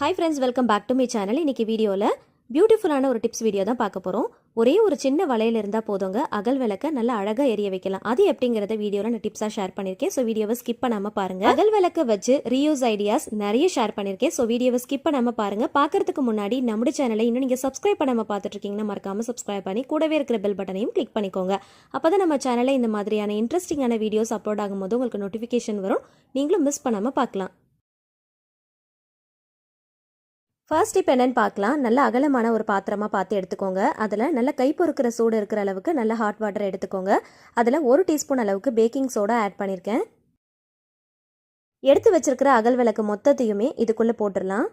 Hi friends welcome back to my channel இன்னைக்கு வீடியோவில் பியூட்டிஃபுல்லான ஒரு டிப்ஸ் வீடியோ தான் பார்க்க போகிறோம் ஒரே ஒரு சின்ன வலையில் இருந்தால் போதுங்க. அகல் விளக்க நல்லா அழகாக எரிய வைக்கலாம். அது எப்படிங்கிறத வீடியோவில் நான் டிப்ஸாக ஷேர் பண்ணியிருக்கேன் ஸோ வீடியோவை ஸ்கிப் பண்ணாமல் பாருங்க. அகல் விளக்க வச்சு ரீயூஸ் ஐடியாஸ் நிறைய ஷேர் பண்ணியிருக்கேன் ஸோ வீடியோவை ஸ்கிப் பண்ணாமல் பாருங்க. பார்க்கறதுக்கு முன்னாடி நம்ம சேனலை இன்னும் நீங்கள் சப்ஸ்கிரைப் பண்ணாமல் பார்த்துட்டு இருக்கீங்கன்னா மறக்காம சப்ஸ்கிரைப் பண்ணி கூடவே இருக்கிற பெல் பட்டனையும் கிளிக் பண்ணிக்கோங்க. அப்போ தான் நம்ம சேனலில் இந்த மாதிரியான இன்ட்ரெஸ்டிங்கான வீடியோஸ் அப்லோட் ஆகும்போது உங்களுக்கு நோட்டிஃபிகேஷன் வரும். நீங்களும் மிஸ் பண்ணாமல் பார்க்கலாம். ஃபர்ஸ்ட் இப்போ என்னென்னு பார்க்கலாம். நல்ல அகலமான ஒரு பாத்திரமாக பார்த்து எடுத்துக்கோங்க. அதில் நல்ல கை பொறுக்கிற சூடு இருக்கிற அளவுக்கு நல்ல ஹாட் வாட்டர் எடுத்துக்கோங்க. அதில் ஒரு டீஸ்பூன் அளவுக்கு பேக்கிங் சோடா ஆட் பண்ணியிருக்கேன் எடுத்து வச்சிருக்கிற அகல் விளக்கு மொத்தத்தையுமே இதுக்குள்ளே போட்டுடலாம்.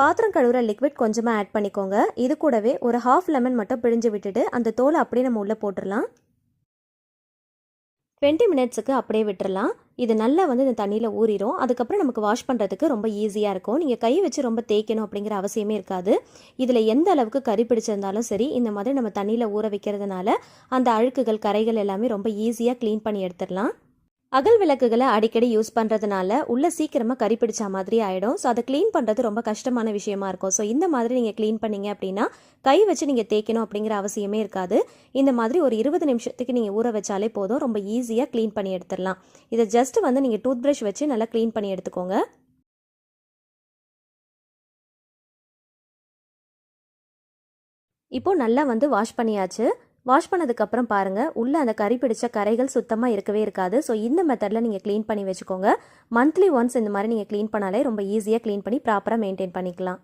பாத்திரம் கழுவுற லிக்விட் கொஞ்சமாக ஆட் பண்ணிக்கோங்க. இது கூடவே ஒரு ஹாஃப் லெமன் மட்டும் பிழிஞ்சு விட்டுட்டு அந்த தோலை அப்படியே நம்ம உள்ளே போட்டுடலாம். டுவெண்ட்டி மினிட்ஸுக்கு அப்படியே விட்டுறலாம். இது நல்லா வந்து இந்த தண்ணியில் ஊறிடும் அதுக்கப்புறம் நமக்கு வாஷ் பண்ணுறதுக்கு ரொம்ப ஈஸியாக இருக்கும். நீங்கள் கை வச்சு ரொம்ப தேய்க்கணும் அப்படிங்கிற அவசியமே இருக்காது. இதில் எந்த அளவுக்கு கறி பிடிச்சிருந்தாலும் சரி இந்த மாதிரி நம்ம தண்ணியில் ஊற வைக்கிறதுனால அந்த அழுக்குகள் கரைகள் எல்லாமே ரொம்ப ஈஸியாக க்ளீன் பண்ணி எடுத்துடலாம். அகல் விளக்குகளை அடிக்கடி யூஸ் பண்ணுறதுனால உள்ள சீக்கிரமாக கறி பிடிச்ச மாதிரி ஆகிடும் ஸோ அதை க்ளீன் பண்ணுறது ரொம்ப கஷ்டமான விஷயமா இருக்கும். ஸோ இந்த மாதிரி நீங்கள் க்ளீன் பண்ணீங்க அப்படின்னா கை வச்சு நீங்கள் தேய்க்கணும் அப்படிங்கிற அவசியமே இருக்காது. இந்த மாதிரி ஒரு இருபது நிமிஷத்துக்கு நீங்கள் ஊற வச்சாலே போதும். ரொம்ப ஈஸியாக க்ளீன் பண்ணி எடுத்துடலாம். இதை ஜஸ்ட் வந்து நீங்கள் டூத் ப்ரஷ் வச்சு நல்லா க்ளீன் பண்ணி எடுத்துக்கோங்க. இப்போ நல்லா வந்து வாஷ் பண்ணியாச்சு. வாஷ் பண்ணதுக்கப்புறம் பாருங்கள் உள்ளே அந்த கறி பிடிச்ச கரைகள் சுத்தமாக இருக்கவே இருக்காது. ஸோ இந்த மெத்தடில் நீங்கள் க்ளீன் பண்ணி வச்சுக்கோங்க. மந்த்லி ஒன்ஸ் இந்த மாதிரி நீங்கள் க்ளீன் பண்ணாலே ரொம்ப ஈஸியாக க்ளீன் பண்ணி ப்ராப்பராக மெயின்டைன் பண்ணிக்கலாம்.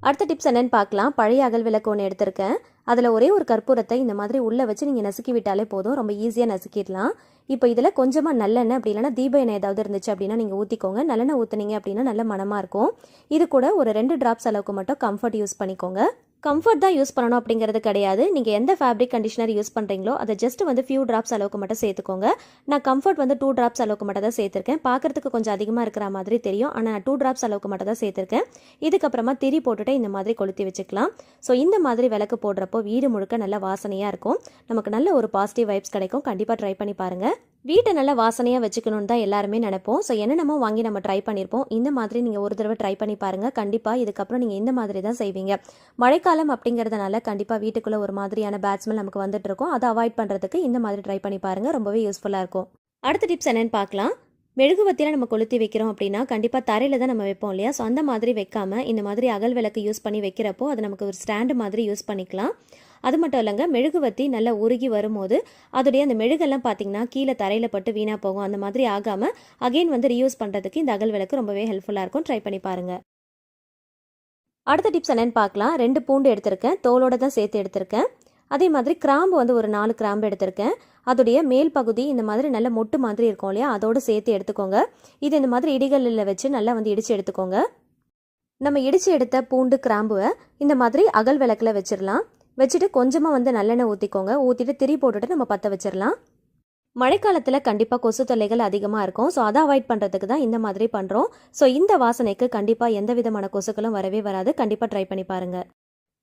அடுத்த டிப்ஸ் என்னென்னு பார்க்கலாம். பழைய அகல் விளக்கு ஒன்று எடுத்திருக்கேன். அதில் ஒரே ஒரு கற்பூரத்தை இந்த மாதிரி உள்ளே வச்சு நீங்கள் நசுக்கி விட்டாலே போதும். ரொம்ப ஈஸியாக நசுக்கிடலாம். இப்போ இதில் கொஞ்சமாக நல்லெண்ணெய் அப்படி இல்லைனா தீப எண்ணெய் ஏதாவது இருந்துச்சு அப்படின்னா நீங்கள் ஊற்றிக்கோங்க நல்லெண்ணெய் ஊற்றுனீங்க அப்படின்னா நல்ல மனமாக இருக்கும். இது கூட ஒரு ரெண்டு ட்ராப்ஸ் அளவுக்கு மட்டும் கம்ஃபர்ட் யூஸ் பண்ணிக்கோங்க. கம்ஃபர்ட் தான் யூஸ் பண்ணணும் அப்படிங்கிறது கிடையாது. நீங்கள் எந்த ஃபேப்ரிக் கண்டிஷனர் யூஸ் பண்ணுறீங்களோ அதை ஜஸ்ட் வந்து ஃபியூ ட்ராப்ஸ் அளவுக்கு மட்டும் சேர்த்துக்கோங்க. நான் கம்ஃபர்ட் வந்து டூ ட்ராப்ஸ் அளவுக்கு மட்டும் தான் சேர்த்துருக்கேன். பார்க்குறதுக்கு கொஞ்சம் அதிகமாக இருக்கிற மாதிரி தெரியும். ஆனால் நான் டூ ட்ராப்ஸ் அளவுக்கு மட்டும் தான் சேர்த்துருக்கேன். இதுக்கப்புறமா திரி போட்டுட்டு இந்த மாதிரி கொளுத்தி வச்சுக்கலாம். ஸோ இந்த மாதிரி விளக்கு போடுறப்போ வீடு முழுக்க நல்ல வாசனையாக இருக்கும். நமக்கு நல்ல ஒரு பாசிட்டிவ் வைப்ஸ் கிடைக்கும். கண்டிப்பாக ட்ரை பண்ணி பாருங்கள் வீட்டை நல்லா வாசனையாக வச்சுக்கணும்னு தான் எல்லாருமே நினைப்போம். ஸோ என்னென்னமோ வாங்கி நம்ம ட்ரை பண்ணியிருப்போம் இந்த மாதிரி நீங்கள் ஒரு தடவை ட்ரை பண்ணி பாருங்கள் கண்டிப்பாக இதுக்கப்புறம் நீங்கள் இந்த மாதிரி தான் செய்வீங்க. மழைக்காலம் அப்படிங்கிறதுனால கண்டிப்பாக வீட்டுக்குள்ளே ஒரு மாதிரியான பேட்ஸ்மெல் நமக்கு வந்துட்டு இருக்கும். அதை அவாய்ட் பண்ணுறதுக்கு இந்த மாதிரி ட்ரை பண்ணி பாருங்கள் ரொம்பவே யூஸ்ஃபுல்லாக இருக்கும். அடுத்த டிப்ஸ் என்னென்னு பார்க்கலாம். மெழுகுவத்தியில் நம்ம கொளுத்தி வைக்கிறோம் அப்படின்னா கண்டிப்பாக தரையில் தான் நம்ம வைப்போம் இல்லையா? ஸோ அந்த மாதிரி வைக்காமல் இந்த மாதிரி அகல் விளக்கு யூஸ் பண்ணி வைக்கிறப்போ அது நமக்கு ஒரு ஸ்டாண்டு மாதிரி யூஸ் பண்ணிக்கலாம். அது மட்டும் இல்லைங்க மெழுகுவத்தி நல்லா உருகி வரும்போது அதோடைய அந்த மெழுகெல்லாம் பார்த்தீங்கன்னா கீழே தரையில் பட்டு வீணாக போகும். அந்த மாதிரி ஆகாமல் அகைன் வந்து ரீயூஸ் பண்ணுறதுக்கு இந்த அகல் விளக்கு ரொம்பவே ஹெல்ப்ஃபுல்லாக இருக்கும். ட்ரை பண்ணி பாருங்கள் அடுத்த டிப்ஸ் என்னென்னு பார்க்கலாம். ரெண்டு பூண்டு எடுத்திருக்கேன். தோலோட தான் சேர்த்து எடுத்திருக்கேன். அதே மாதிரி கிராம்பு வந்து ஒரு நாலு கிராம்பு எடுத்திருக்கேன். அதோடைய மேல் பகுதி இந்த மாதிரி நல்ல மொட்டு மாதிரி இருக்கும் இல்லையா? அதோடு சேர்த்து எடுத்துக்கோங்க. இது இந்த மாதிரி இடிகளில் வச்சு நல்லா வந்து இடித்து எடுத்துக்கோங்க. நம்ம இடித்து எடுத்த பூண்டு கிராம்புவை இந்த மாதிரி அகல் விளக்கில் வச்சிடலாம் வச்சுட்டு கொஞ்சமாக வந்து நல்லெண்ணெய் ஊற்றிக்கோங்க ஊற்றிட்டு திரி போட்டுட்டு நம்ம பற்ற வச்சிடலாம் மழைக்காலத்தில் கண்டிப்பாக கொசு தொல்லைகள் அதிகமாக இருக்கும். ஸோ அதை அவாய்ட் பண்ணுறதுக்கு தான் இந்த மாதிரி பண்ணுறோம் ஸோ இந்த வாசனைக்கு கண்டிப்பாக எந்த விதமான கொசுக்களும் வரவே வராது. கண்டிப்பாக ட்ரை பண்ணி பாருங்கள்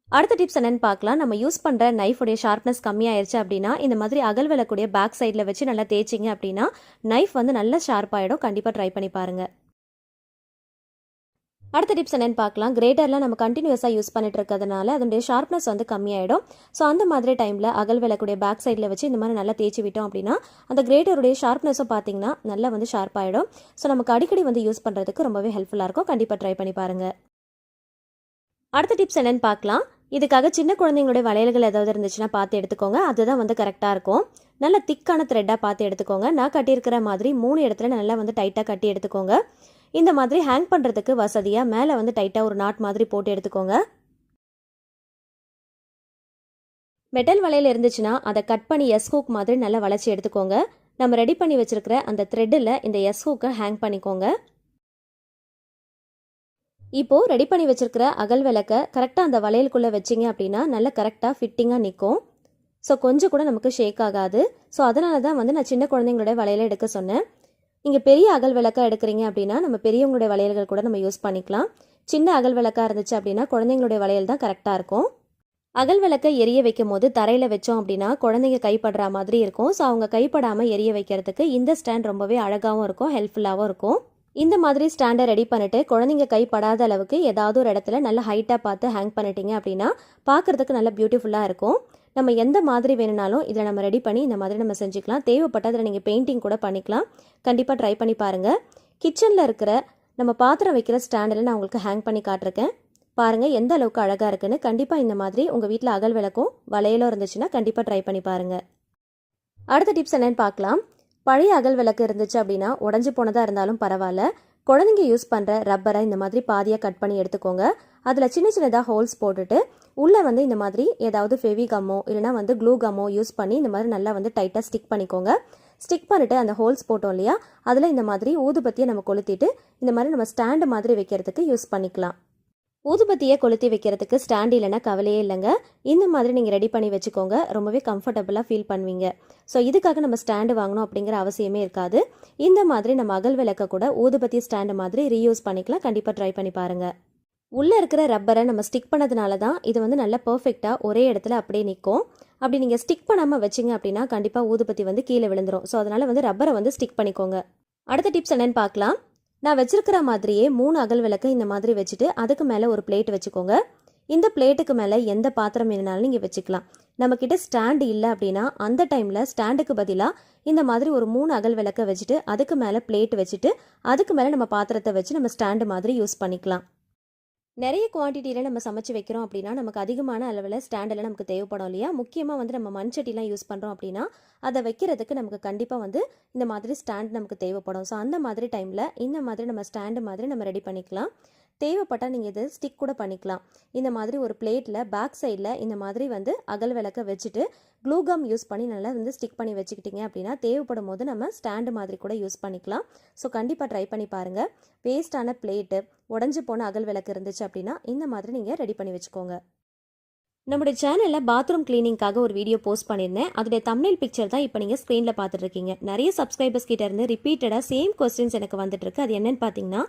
அடுத்த டிப்ஸ் என்னென்னு பார்க்கலாம். நம்ம யூஸ் பண்ணுற நைஃபுடைய ஷார்ப்னஸ் கம்மியாயிருச்சு அப்படின்னா இந்த மாதிரி அகல் விளக்கூடிய பேக் சைடில் வச்சு நல்லா தேய்ச்சிங்க அப்படின்னா நைஃப் வந்து நல்லா ஷார்ப் ஆகிடும் கண்டிப்பாக ட்ரை பண்ணி பாருங்கள் அடுத்த டிப்ஸ் என்னென்னு பார்க்கலாம். கிரேட்டர்லாம் நம்ம கண்டினியூஸாக யூஸ் பண்ணிட்டு இருக்கிறதுனால அதனுடைய ஷார்ப்னஸ் வந்து கம்மியாயிடும். ஸோ அந்த மாதிரி டைமில் அகல் விளக்குடைய பேக் சைடில் வச்சு இந்த மாதிரி நல்லா தேய்ச்சி விட்டோம் அப்படின்னா அந்த கிரேட்டருடைய ஷார்ப்னஸும் பார்த்தீங்கன்னா நல்லா வந்து ஷார்ப் ஆகிடும் ஸோ நமக்கு அடிக்கடி வந்து யூஸ் பண்ணுறதுக்கு ரொம்பவே ஹெல்ப்ஃபுல்லாக இருக்கும். கண்டிப்பாக ட்ரை பண்ணி பாருங்கள் அடுத்த டிப்ஸ் என்னென்னு பார்க்கலாம். இதுக்காக சின்ன குழந்தைங்களுடைய வளையல்கள் ஏதாவது இருந்துச்சுன்னா பார்த்து எடுத்துக்கோங்க. அதுதான் வந்து கரெக்டாக இருக்கும். நல்ல திக்கான த்ரெட்டாக பார்த்து எடுத்துக்கோங்க. நான் கட்டியிருக்கிற மாதிரி மூணு இடத்துல நல்லா வந்து டைட்டாக கட்டி எடுத்துக்கோங்க. இந்த மாதிரி ஹேங் பண்ணுறதுக்கு வசதியாக மேலே வந்து டைட்டாக ஒரு நாட் மாதிரி போட்டு எடுத்துக்கோங்க. மெட்டல் வளையல் இருந்துச்சுன்னா அதை கட் பண்ணி எஸ் ஹூக் மாதிரி நல்லா வளைச்சி எடுத்துக்கோங்க. நம்ம ரெடி பண்ணி வச்சிருக்கிற அந்த த்ரெட்டில் இந்த எஸ் ஹூக்கை ஹேங் பண்ணிக்கோங்க. இப்போது ரெடி பண்ணி வச்சிருக்கிற அகல் விளக்க கரெக்டாக அந்த வளையலுக்குள்ளே வச்சிங்க அப்படின்னா நல்லா கரெக்டாக ஃபிட்டிங்காக நிற்கும் ஸோ கொஞ்சம் கூட நமக்கு ஷேக் ஆகாது. ஸோ அதனால தான் வந்து நான் சின்ன குழந்தைங்களோட வளையல எடுக்க சொன்னேன். நீங்கள் பெரிய அகல் விளக்கா எடுக்கிறீங்க அப்படின்னா நம்ம பெரியவங்களுடைய வளையல்கள் கூட நம்ம யூஸ் பண்ணிக்கலாம். சின்ன அகல் விளக்கா இருந்துச்சு அப்படின்னா குழந்தைங்களுடைய வளையல் தான் கரெக்டாக இருக்கும். அகல் விளக்கை எரிய வைக்கும் போது தரையில் வச்சோம் அப்படின்னா குழந்தைங்க கைப்படுற மாதிரி இருக்கும். ஸோ அவங்க கைப்படாமல் எரிய வைக்கிறதுக்கு இந்த ஸ்டாண்ட் ரொம்பவே அழகாகவும் இருக்கும் ஹெல்ப்ஃபுல்லாகவும் இருக்கும். இந்த மாதிரி ஸ்டாண்டை ரெடி பண்ணிட்டு குழந்தைங்க கைப்படாத அளவுக்கு ஏதாவது ஒரு இடத்துல நல்ல ஹைட்டாக பார்த்து ஹேங் பண்ணிட்டீங்க அப்படின்னா பார்க்கறதுக்கு நல்ல பியூட்டிஃபுல்லாக இருக்கும். நம்ம எந்த மாதிரி வேணும்னாலும் இதில் நம்ம ரெடி பண்ணி இந்த மாதிரி நம்ம செஞ்சுக்கலாம். தேவைப்பட்ட அதில் நீங்கள் பெயிண்டிங் கூட பண்ணிக்கலாம். கண்டிப்பாக ட்ரை பண்ணி பாருங்கள் கிச்சனில் இருக்கிற நம்ம பாத்திரம் வைக்கிற ஸ்டாண்டில் நான் உங்களுக்கு ஹேங் பண்ணி காட்டிருக்கேன். பாருங்கள் எந்த அளவுக்கு அழகாக இருக்குன்னு. கண்டிப்பாக இந்த மாதிரி உங்கள் வீட்டில் அகல் விளக்கும் வளையலும் இருந்துச்சுன்னா கண்டிப்பாக ட்ரை பண்ணி பாருங்கள் அடுத்த டிப்ஸ் என்னென்னு பார்க்கலாம். பழைய அகல் விளக்கு இருந்துச்சு அப்படின்னா உடஞ்சி போனதாக இருந்தாலும் பரவாயில்ல. குழந்தைங்க யூஸ் பண்ணுற ரப்பரை இந்த மாதிரி பாதியாக கட் பண்ணி எடுத்துக்கோங்க. அதில் சின்ன சின்னதாக ஹோல்ஸ் போட்டுட்டு உள்ளே வந்து இந்த மாதிரி ஏதாவது ஃபெவி கம்மோ இல்லைனா வந்து க்ளூ கம்மோ யூஸ் பண்ணி இந்த மாதிரி நல்லா வந்து டைட்டாக ஸ்டிக் பண்ணிக்கோங்க. ஸ்டிக் பண்ணிவிட்டு அந்த ஹோல்ஸ் போட்டோம் இல்லையா? அதில் இந்த மாதிரி ஊதுபத்தியை நம்ம கொளுத்திட்டு இந்த மாதிரி நம்ம ஸ்டாண்டு மாதிரி வைக்கிறதுக்கு யூஸ் பண்ணிக்கலாம். ஊதுபத்தியை கொளுத்தி வைக்கிறதுக்கு ஸ்டாண்ட் இல்லைனா கவலையே இல்லைங்க. இந்த மாதிரி நீங்கள் ரெடி பண்ணி வச்சுக்கோங்க. ரொம்பவே கம்ஃபர்டபுளாக ஃபீல் பண்ணுவீங்க. ஸோ இதுக்காக நம்ம ஸ்டாண்டு வாங்கணும் அப்படிங்கிற அவசியமே இருக்காது. இந்த மாதிரி நம்ம அகல் விளக்க கூட ஊதுபத்தி ஸ்டாண்டு மாதிரி ரீயூஸ் பண்ணிக்கலாம். கண்டிப்பாக ட்ரை பண்ணி பாருங்கள் உள்ளே இருக்கிற ரப்பரை நம்ம ஸ்டிக் பண்ணதுனால தான் இது வந்து நல்லா பர்ஃபெக்டாக ஒரே இடத்துல அப்படியே நிற்கும் அப்படி நீங்கள் ஸ்டிக் பண்ணாமல் வச்சிங்க அப்படின்னா கண்டிப்பாக ஊதுபத்தி வந்து கீழே விழுந்துரும். ஸோ அதனால் வந்து ரப்பரை வந்து ஸ்டிக் பண்ணிக்கோங்க. அடுத்த டிப்ஸ் என்னென்னு பார்க்கலாம். நான் வச்சிருக்கிற மாதிரியே மூணு அகல் விளக்கு இந்த மாதிரி வச்சுட்டு அதுக்கு மேலே ஒரு பிளேட் வச்சுக்கோங்க. இந்த பிளேட்டுக்கு மேலே எந்த பாத்திரம் வேணுனாலும் நீங்கள் வச்சுக்கலாம். நம்மக்கிட்ட ஸ்டாண்டு இல்லை அப்படின்னா அந்த டைமில் ஸ்டாண்டுக்கு பதிலாக இந்த மாதிரி ஒரு மூணு அகல் விளக்க வச்சுட்டு அதுக்கு மேலே பிளேட் வச்சுட்டு அதுக்கு மேலே நம்ம பாத்திரத்தை வச்சு நம்ம ஸ்டாண்டு மாதிரி யூஸ் பண்ணிக்கலாம். நிறைய குவான்டிட்டியில் நம்ம சமைச்சு வைக்கிறோம் அப்படின்னா நமக்கு அதிகமான அளவில் ஸ்டாண்டெல்லாம் நமக்கு தேவைப்படும் இல்லையா? முக்கியமாக வந்து நம்ம மண்சட்டிலாம் யூஸ் பண்ணுறோம் அப்படின்னா அதை வைக்கிறதுக்கு நமக்கு கண்டிப்பாக வந்து இந்த மாதிரி ஸ்டாண்ட் நமக்கு தேவைப்படும். ஸோ அந்த மாதிரி டைமில் இந்த மாதிரி நம்ம ஸ்டாண்டு மாதிரி நம்ம ரெடி பண்ணிக்கலாம். தேவைப்பட்டால் நீங்கள் இது ஸ்டிக் கூட பண்ணிக்கலாம். இந்த மாதிரி ஒரு பிளேட்டில் பேக் சைடில் இந்த மாதிரி வந்து அகல் விளக்க வச்சுட்டு க்ளூகம் யூஸ் பண்ணி நல்லா வந்து ஸ்டிக் பண்ணி வச்சுக்கிட்டீங்க அப்படின்னா தேவைப்படும் போது நம்ம ஸ்டாண்டு மாதிரி கூட யூஸ் பண்ணிக்கலாம். ஸோ கண்டிப்பாக ட்ரை பண்ணி பாருங்கள் வேஸ்டான பிளேட்டு உடஞ்சி போன அகல் விளக்கு இருந்துச்சு அப்படின்னா இந்த மாதிரி நீங்கள் ரெடி பண்ணி வச்சுக்கோங்க. நம்முடைய சேனலில் பாத்ரூம் கிளீனிங்காக ஒரு வீடியோ போஸ்ட் பண்ணியிருந்தேன் அதோடைய தமிழ் பிக்சர் தான் இப்போ நீங்கள் ஸ்க்ரீனில் பார்த்துட்டு இருக்கீங்க. நிறைய சப்ஸ்கிரைபர்ஸ் கிட்ட இருந்து ரிப்பீட்டடாக சேம் கொஸ்டின்ஸ் எனக்கு வந்துட்டு இருக்கு. அது என்னன்னு பார்த்தீங்கன்னா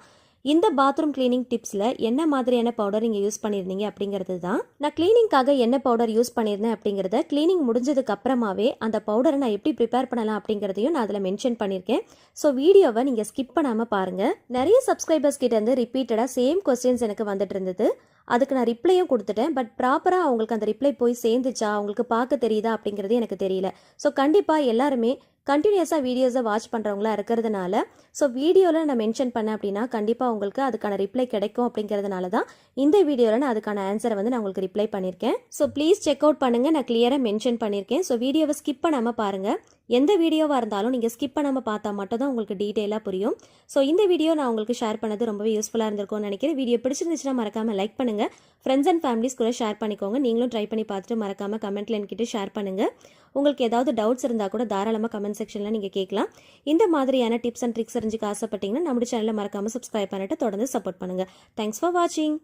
இந்த பாத்ரூம் கிளீனிங் டிப்ஸில் என்ன மாதிரியான பவுடர் நீங்கள் யூஸ் பண்ணியிருந்தீங்க அப்படிங்கிறது தான். நான் கிளீனிங்காக என்ன பவுடர் யூஸ் பண்ணியிருந்தேன் அப்படிங்கிறத கிளீனிங் முடிஞ்சதுக்கு அப்புறமாவே அந்த பவுடரை நான் எப்படி ப்ரிப்பேர் பண்ணலாம் அப்படிங்கிறதையும் நான் அதில் மென்ஷன் பண்ணியிருக்கேன் ஸோ வீடியோவை நீங்கள் ஸ்கிப் பண்ணாமல் பாருங்கள் நிறைய சப்ஸ்கிரைபர்ஸ் கிட்டேருந்து ரிப்பீட்டடாக சேம் கொஸ்டின்ஸ் எனக்கு வந்துட்டு இருந்தது. அதுக்கு நான் ரிப்ளையும் கொடுத்துட்டேன். பட் ப்ராப்பராக அவங்களுக்கு அந்த ரிப்ளை போய் சேர்ந்துச்சா? அவங்களுக்கு பார்க்க தெரியுதா? அப்படிங்கிறது எனக்கு தெரியல. ஸோ கண்டிப்பாக எல்லாருமே கண்டினியூஸாக வீடியோஸை வாட்ச் பண்ணுறவங்களா இருக்கிறதுனால ஸோ வீடியோவில் நான் மென்ஷன் பண்ணேன் அப்படின்னா கண்டிப்பாக உங்களுக்கு அதுக்கான ரிப்ளை கிடைக்கும் அப்படிங்கிறதுனால தான் இந்த வீடியோவில் நான் அதுக்கான ஆன்சரை வந்து நான் உங்களுக்கு ரிப்ளை பண்ணியிருக்கேன். ஸோ ப்ளீஸ் செக் அவுட் பண்ணுங்கள் நான் கிளியராக மென்ஷன் பண்ணியிருக்கேன். ஸோ வீடியோவை ஸ்கிப் பண்ணாமல் பாருங்கள் எந்த வீடியோவாக இருந்தாலும் நீங்கள் ஸ்கிப் பண்ணாமல் பார்த்தா மட்டும் தான் உங்களுக்கு டீட்டெயிலாக புரியும். ஸோ இந்த வீடியோ நான் உங்களுக்கு ஷேர் பண்ணது ரொம்பவே யூஸ்ஃபுல்லாக இருந்திருக்கும்னு நினைக்கிறேன். வீடியோ பிடிச்சிருந்துச்சுன்னா மறக்காமல் லைக் பண்ணுங்கள் ஃப்ரெண்ட்ஸ் அண்ட் ஃபேமிலிஸ் கூட ஷேர் பண்ணிக்கோங்க. நீங்களும் ட்ரை பண்ணி பார்த்துட்டு மறக்காமல் கமெண்ட்டில் என்கிட்ட ஷேர் பண்ணுங்கள் உங்களுக்கு ஏதாவது டவுட்ஸ் இருந்தால் கூட தாராளமாக கமெண்ட் செக்ஷனில் நீங்கள் கேட்கலாம். இந்த மாதிரியான டிப்ஸ் அண்ட் ட்ரிக்ஸ் தெரிஞ்சுக்க ஆசைப்பட்டீங்கன்னா நம்ம சேனலில் மறக்காமல் சப்ஸ்கிரைப் பண்ணிட்டு தொடர்ந்து சப்போர்ட் பண்ணுங்கள் தேங்க்ஸ் ஃபார் வாட்சிங்